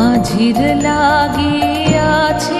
মাঝির লাগিয়াছে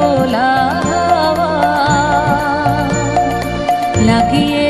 হাওয়া লাগিয়ে